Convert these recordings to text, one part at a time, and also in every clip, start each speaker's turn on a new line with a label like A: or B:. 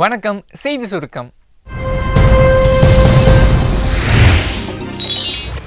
A: வணக்கம் செய்தி சுருக்கம்.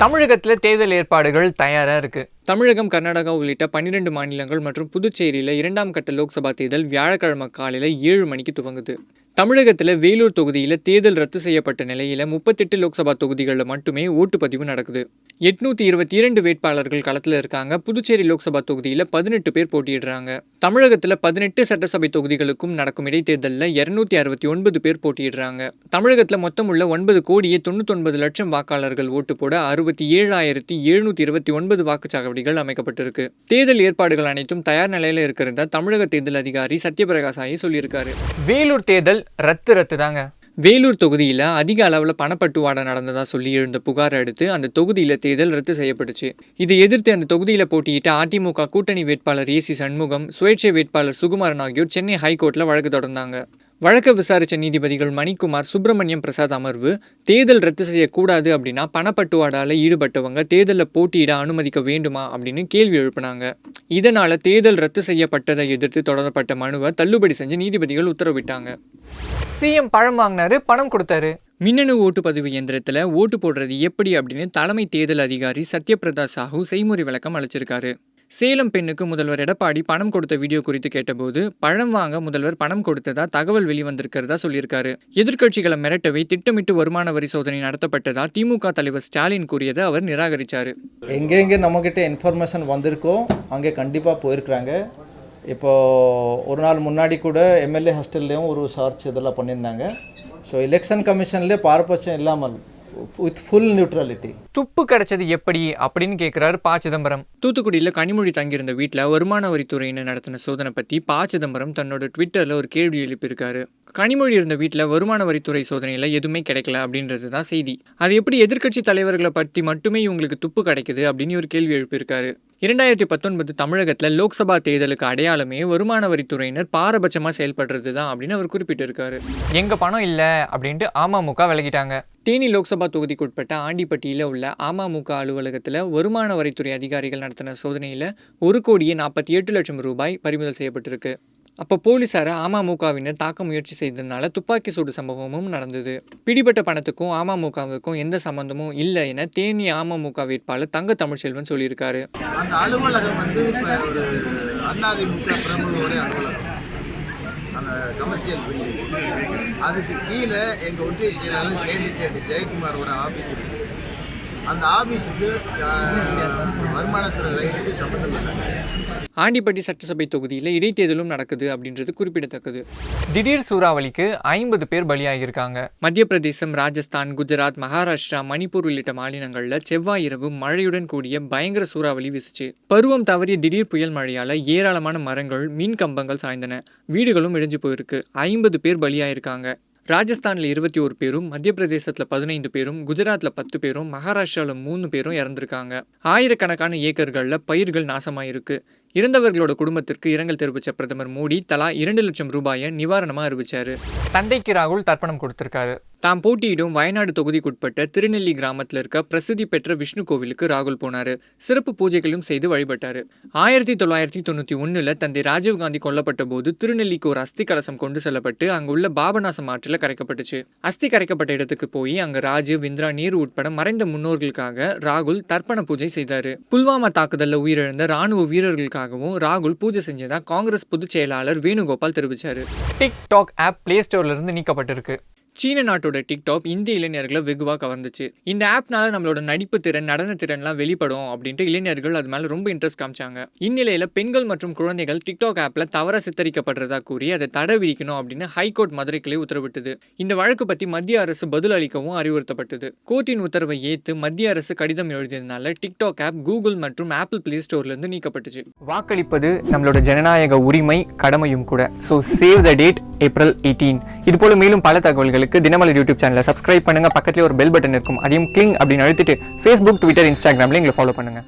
A: தமிழகத்தில் தேர்தல் ஏற்பாடுகள் தயாராக இருக்குது தமிழகம் கர்நாடகா உள்ளிட்ட பன்னிரெண்டு மாநிலங்கள் மற்றும் புதுச்சேரியில் இரண்டாம் கட்ட லோக்சபா தேர்தல் வியாழக்கிழமை காலையில் ஏழு மணிக்கு துவங்குது. தமிழகத்தில் வேலூர் தொகுதியில் தேர்தல் ரத்து செய்யப்பட்ட நிலையில் முப்பத்தெட்டு லோக்சபா தொகுதிகளில் மட்டுமே ஓட்டுப்பதிவு நடக்குது. எட்நூத்தி இருபத்தி இரண்டு வேட்பாளர்கள் களத்தில் இருக்காங்க. புதுச்சேரி லோக்சபா தொகுதியில் பதினெட்டு பேர் போட்டியிடுறாங்க. தமிழகத்தில் பதினெட்டு சட்டசபை தொகுதிகளுக்கும் நடக்கும் இடைத்தேர்தலில் இரநூத்தி அறுபத்தி ஒன்பது பேர் போட்டியிடுறாங்க. தமிழகத்தில் மொத்தம் உள்ள ஒன்பது கோடியே தொண்ணூத்தொன்பது லட்சம் வாக்காளர்கள் ஓட்டு போட அறுபத்தி ஏழாயிரத்தி எழுநூத்தி இருபத்தி ஒன்பது வாக்குச்சாவடிகள் அமைக்கப்பட்டிருக்கு. தேர்தல் ஏற்பாடுகள் அனைத்தும் தயார் நிலையில் இருக்கிறதா தமிழக தேர்தல் அதிகாரி சத்யபிரகாஷ் சொல்லியிருக்காரு. வேலூர் தேர்தல் ரத்து ரத்து தாங்க வேலூர் தொகுதியில் அதிக அளவில் பணப்பட்டுவாடை நடந்ததாக சொல்லி எழுந்த புகாரை அடுத்து அந்த தொகுதியில் தேர்தல் ரத்து செய்யப்பட்டுச்சு. இதை எதிர்த்து அந்த தொகுதியில் போட்டியிட்ட அதிமுக கூட்டணி வேட்பாளர் ஏசி சண்முகம் சுயேட்சை வேட்பாளர் சுகுமாரன் ஆகியோர் சென்னை ஹைகோர்ட்டில் வழக்கு தொடர்ந்தாங்க. வழக்கை விசாரித்த நீதிபதிகள் மணிக்குமார் சுப்பிரமணியம் பிரசாத் அமர்வு தேர்தல் ரத்து செய்யக்கூடாது அப்படின்னா பணப்பட்டுவாடால ஈடுபட்டவங்க தேர்தலில் போட்டியிட அனுமதிக்க வேண்டுமா அப்படின்னு கேள்வி எழுப்பினாங்க. இதனால தேர்தல் ரத்து செய்யப்பட்டதை எதிர்த்து தொடரப்பட்ட மனுவை தள்ளுபடி செஞ்சு நீதிபதிகள் உத்தரவிட்டாங்க. சிஎம் பழம் வாங்கினாரு பணம் கொடுத்தாரு. மின்னணு ஓட்டுப்பதிவு இயந்திரத்தில் ஓட்டு போடுறது எப்படி அப்படின்னு தலைமை தேர்தல் அதிகாரி சத்யபிரதா சாஹூ செய்முறை விளக்கம் அளிச்சிருக்காரு. சேலம் பெண்ணுக்கு முதல்வர் எடப்பாடி பணம் கொடுத்த வீடியோ குறித்து கேட்டபோது பழம் வாங்க முதல்வர் பணம் கொடுத்ததா தகவல் வெளிவந்திருக்கிறதா சொல்லியிருக்காரு. எதிர்க்கட்சிகளை மிரட்டவே திட்டமிட்டு வருமான வரி சோதனை நடத்தப்பட்டதா திமுக தலைவர் ஸ்டாலின் கூறியதை அவர் நிராகரிச்சாரு.
B: எங்கெங்கே நம்மக்கிட்ட இன்ஃபர்மேஷன் வந்திருக்கோ அங்கே கண்டிப்பாக போயிருக்கிறாங்க. இப்போது ஒரு நாள் முன்னாடி கூட எம்எல்ஏ ஹாஸ்டல்லையும் ஒரு சர்ச் இதெல்லாம் பண்ணியிருந்தாங்க. ஸோ எலெக்ஷன் கமிஷன்லேயே பாரபட்சம் இல்லாமல் வித் ஃபுல் நியூட்ரலிட்டி
A: துப்பு கிடைச்சது எப்படி அப்படின்னு கேட்குறாரு ப சிதம்பரம். தூத்துக்குடியில் கனிமொழி தங்கியிருந்த வீட்டில் வருமான வரித்துறையினர் நடத்தின சோதனை பற்றி ப சிதம்பரம் தன்னோட ட்விட்டரில் ஒரு கேள்வி எழுப்பியிருக்காரு. கனிமொழி இருந்த வீட்டில் வருமான வரித்துறை சோதனையில் எதுவுமே கிடைக்கல அப்படின்றது தான் செய்தி. அது எப்படி எதிர்க்கட்சி தலைவர்களை பற்றி மட்டுமே இவங்களுக்கு துப்பு கிடைக்குது அப்படின்னு ஒரு கேள்வி எழுப்பியிருக்காரு. இரண்டாயிரத்தி பத்தொன்பது தமிழகத்தில் லோக்சபா தேர்தலுக்கு அடையாளமே வருமான வரித்துறையினர் பாரபட்சமாக செயல்படுறது தான் அப்படின்னு அவர் குறிப்பிட்டிருக்காரு. எங்கள் பணம் இல்லை அப்படின்ட்டு அமமுக விலகிட்டாங்க. தேனி லோக்சபா தொகுதிக்குட்பட்ட ஆண்டிப்பட்டியில் உள்ள அமமுக அலுவலகத்தில் வருமான வரித்துறை அதிகாரிகள் நடத்தின சோதனையில் ஒரு கோடியே நாற்பத்தி எட்டு லட்சம் ரூபாய் பறிமுதல் செய்யப்பட்டிருக்கு. அப்போ போலீசாரை அமமுகவினர் தாக்க முயற்சி செய்ததுனால துப்பாக்கி சூடு சம்பவமும் நடந்தது. பிடிபட்ட பணத்துக்கும் அமமுகவுக்கும் எந்த சம்பந்தமும் இல்லை என தேனி அமமுக வேட்பாளர் தங்க தமிழ்ச்செல்வன் சொல்லியிருக்காரு.
C: அந்த அலுவலகம் வந்து அண்ணாதிமுக பிரமுகருடைய அலுவலகம். அந்த கமர்ஷியல் பில்டிங்ஸ் அதுக்கு கீழே எங்கள் ஒன்றிய செயலாளர் கேண்டிடேட் ஜெயக்குமாரோட ஆஃபீஸ் இருக்குது அந்த ஆஃபீஸுக்கு வருமானத்துறை ரைடுக்கு சம்மந்தம் இல்லை
A: ஆண்டிப்பட்டி சட்டசபை தொகுதியில் இடைத்தேர்தலும் நடக்குது அப்படின்றது குறிப்பிடத்தக்கது. திடீர் சூறாவளிக்கு ஐம்பது பேர் பலியாகியிருக்காங்க. மத்திய பிரதேசம் ராஜஸ்தான் குஜராத் மகாராஷ்டிரா மணிப்பூர் உள்ளிட்ட மாநிலங்களில் செவ்வாய் இரவு மழையுடன் கூடிய பயங்கர சூறாவளி வீசுச்சு. பருவம் தவறிய திடீர் புயல் மழையால ஏராளமான மரங்கள் மின் கம்பங்கள் சாய்ந்தன. வீடுகளும் இடிஞ்சு போயிருக்கு. ஐம்பது பேர் பலியாயிருக்காங்க. ராஜஸ்தானில் இருபத்தி ஒரு பேரும் மத்திய பிரதேசத்தில் பதினைந்து பேரும் குஜராத்தில் பத்து பேரும் மகாராஷ்டிராவில் மூணு பேரும் இறந்துருக்காங்க. ஆயிரக்கணக்கான ஏக்கர்களில் பயிர்கள் நாசமாயிருக்கு. இறந்தவர்களோட குடும்பத்திற்கு இரங்கல் தெரிவித்த பிரதமர் மோடி தலா இரண்டு லட்சம் ரூபாயை நிவாரணமாக அறிவிச்சாரு. தந்தைக்கு ராகுல் தர்ப்பணம் கொடுத்திருக்காரு. தாம் போட்டியிடும் வயநாடு தொகுதிக்குட்பட்ட திருநெல்லி கிராமத்தில் இருக்க பிரசித்தி பெற்ற விஷ்ணு கோவிலுக்கு ராகுல் போனாரு. சிறப்பு பூஜைகளும் செய்து வழிபட்டாரு. ஆயிரத்தி தொள்ளாயிரத்தி தொண்ணூற்றி ஒன்றில் தந்தை ராஜீவ்காந்தி கொல்லப்பட்ட போது திருநெல்லிக்கு ஒரு அஸ்தி கலசம் கொண்டு செல்லப்பட்டு அங்குள்ள பாபநாசம் ஆற்றில் கரைக்கப்பட்டுச்சு. அஸ்தி கரைக்கப்பட்ட இடத்துக்கு போய் அங்க ராஜீவ் இந்திரா நீர் உட்பட மறைந்த முன்னோர்களுக்காக ராகுல் தர்ப்பண பூஜை செய்தாரு. புல்வாமா தாக்குதல்ல உயிரிழந்த ராணுவ வீரர்களுக்காகவும் ராகுல் பூஜை செஞ்சதாக காங்கிரஸ் பொதுச் செயலாளர் வேணுகோபால் தெரிவித்தார் டிக்டாக் ஆப் பிளே ஸ்டோர்லேருந்து நீக்கப்பட்டிருக்கு. சீன நாட்டோட டிக்டாக் இந்திய இளைஞர்களை வெகுவாக கவர்ந்துச்சு. இந்த ஆப்னால நம்மளோட நடிப்பு திறன் நடன திறன்லாம் வெளிப்படும் அப்படின்ட்டு இளைஞர்கள் அது மேலே ரொம்ப இன்ட்ரெஸ்ட் காமிச்சாங்க. இந்நிலையில் பெண்கள் மற்றும் குழந்தைகள் டிக்டாக் ஆப்பில் தவற சித்தரிக்கப்படுறதா கூறி அதை தடை விதிக்கணும் அப்படின்னு ஹைகோர்ட் மதுரை கிளை உத்தரவிட்டது. இந்த வழக்கு பற்றி மத்திய அரசு பதில் அளிக்கவும் அறிவுறுத்தப்பட்டது. கோர்ட்டின் உத்தரவை ஏற்று மத்திய அரசு கடிதம் எழுதியதுனால டிக்டாக் ஆப் கூகுள் மற்றும் ஆப்பிள் பிளே ஸ்டோர்லேருந்து நீக்கப்பட்டுச்சு. வாக்களிப்பது நம்மளோட ஜனநாயக உரிமை கடமையும் கூட. So save the date April eighteen இதுபோல மேலும் பல தகவல்களுக்கு தினமலர் யூடியூப் சேனலை சப்ஸ்கிரைப் பண்ணுங்க. பக்கத்துல ஒரு பெல் பட்டன் இருக்கும். அதையும் கிளிங் அப்படின்னு அழுத்திட்டு ஃபேஸ்புக் ட்விட்டர் இன்ஸ்டாகிராம்ல எங்களை ஃபாலோ பண்ணுங்க.